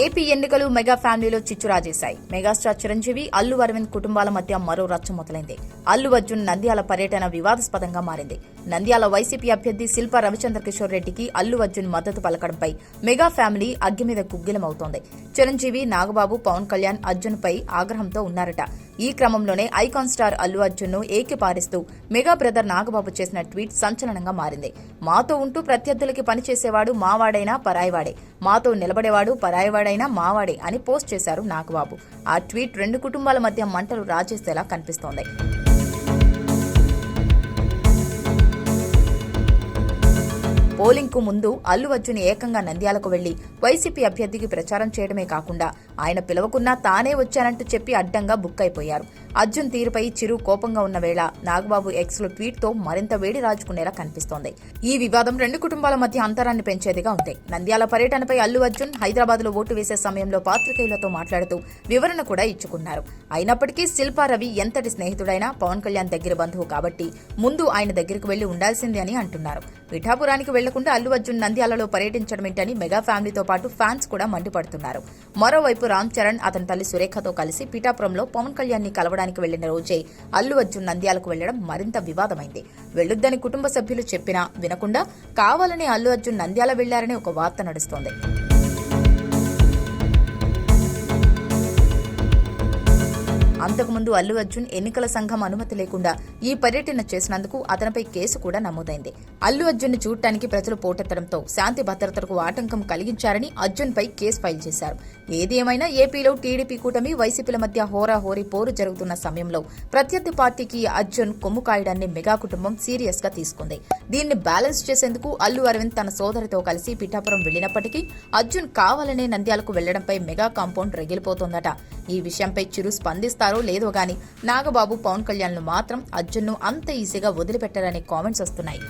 AP ఎన్నికలు mega ఫ్యామిలీలో చిచ్చురాజేశాయి. మెగాస్టార్ చిరంజీవి అల్లు అరవింద్ కుటుంబాల మధ్య మరో రచ్చ మొదలైంది. అల్లు అర్జున్ నంద్యాల పర్యటన వివాదాస్పదంగా మారింది. నంద్యాల వైసీపీ అభ్యర్థి శిల్ప రవిచంద్ర కిషోర్ రెడ్డికి అల్లు అర్జున్ మద్దతు పలకడంపై మెగా ఫ్యామిలీ అగ్గి మీద గుగ్గిలమవుతోంది చిరంజీవి నాగబాబు పవన్ కళ్యాణ్ అర్జున్ పై ఆగ్రహంతో ఉన్నారట. ఈ క్రమంలోనే ఐకాన్ స్టార్ అల్లు అర్జున్ను ఏకిపారిస్తూ మెగా బ్రదర్ నాగబాబు చేసిన ట్వీట్ సంచలనంగా మారింది. మాతో ఉంటూ ప్రత్యర్థులకి పనిచేసేవాడు మావాడైనా పరాయివాడే. మాతో నిలబడేవాడు పరాయివాడైనా మావాడే అని పోస్ట్ చేశారు నాగబాబు. ఆ ట్వీట్ రెండు కుటుంబాల మధ్య మంటలు రాజేసేలా కనిపిస్తోంది. పోలింగ్కు ముందు అల్లు అర్జున్ ఏకంగా నంద్యాలకు వెళ్ళి వైసీపీ అభ్యర్థికి ప్రచారం చేయడమే కాకుండా ఆయన పిలవకున్నా తానే వచ్చానంటూ చెప్పి అడ్డంగా బుక్ అయిపోయారు. అర్జున్ తీరుపై చిరు కోపంగా ఉన్న వేళ నాగబాబు ఎక్స్లో ట్వీట్తో మరింత వేడి రాజుకునేలా కనిపిస్తోంది. ఈ వివాదం రెండు కుటుంబాల మధ్య అంతరాన్ని పెంచేదిగా ఉంది. నంద్యాల పర్యటనపై అల్లు అర్జున్ హైదరాబాద్లో ఓటు వేసే సమయంలో పాత్రికేయులతో మాట్లాడుతూ వివరణ కూడా ఇచ్చుకున్నారు. అయినప్పటికీ శిల్పా రవి ఎంతటి స్నేహితుడైనా పవన్ కళ్యాణ్ దగ్గర బంధువు కాబట్టి ముందు ఆయన దగ్గరికి వెళ్ళి ఉండాల్సిందే అని అంటున్నారు. పిఠాపురానికి వెళ్ళకుండా అల్లు అర్జున్ నంద్యాలలో పర్యటించడమేంటని మెగా ఫ్యామిలీతో పాటు ఫ్యాన్స్ కూడా మండిపడుతున్నారు. మరోవైపు రామ్ చరణ్ అతని తల్లి సురేఖతో కలిసి పిఠాపురంలో పవన్ కళ్యాణ్ని కలవడానికి వెళ్ళిన రోజే అల్లు అర్జున్ నంద్యాలకు వెళ్ళడం మరింత వివాదమైంది. వెళ్ళొద్దని కుటుంబ సభ్యులు చెప్పినా వినకుండా కావాలని అల్లు అర్జున్ నంద్యాల వెళ్ళారనే ఒక వార్త నడుస్తోంది. అంతకుముందు అల్లు అర్జున్ ఎన్నికల సంఘం అనుమతి లేకుండా ఈ పర్యటన చేసినందుకు అతనిపై కేసు కూడా నమోదైంది. అల్లు అర్జున్ చూడటానికి ప్రజలు పోటెత్తడంతో శాంతి భద్రతలకు ఆటంకం కలిగించారని అర్జున్ పై కేసు ఫైల్ చేశారు. ఏది ఏమైనా ఏపీలో టీడీపీ కూటమి వైసీపీల మధ్య హోరాహోరీ పోరు జరుగుతున్న సమయంలో ప్రత్యర్థి పార్టీకి అర్జున్ కొమ్ము కాయడాన్ని మెగా కుటుంబం సీరియస్గా తీసుకుంది. దీన్ని బ్యాలెన్స్ చేసేందుకు అల్లు అరవింద్ తన సోదరితో కలిసి పిఠాపురం వెళ్ళినప్పటికీ అర్జున్ కావాలనే నంద్యాలకు వెళ్ళడంపై మెగా కాంపౌండ్ రగిలిపోతోందట. ఈ విషయంపై చిరు స్పందిస్తారు. లేదో గాని నాగబాబు పవన్ కళ్యాణ్ను మాత్రం అర్జున్ను అంత ఈజీగా వదిలిపెట్టారనే కామెంట్స్ వస్తున్నాయి.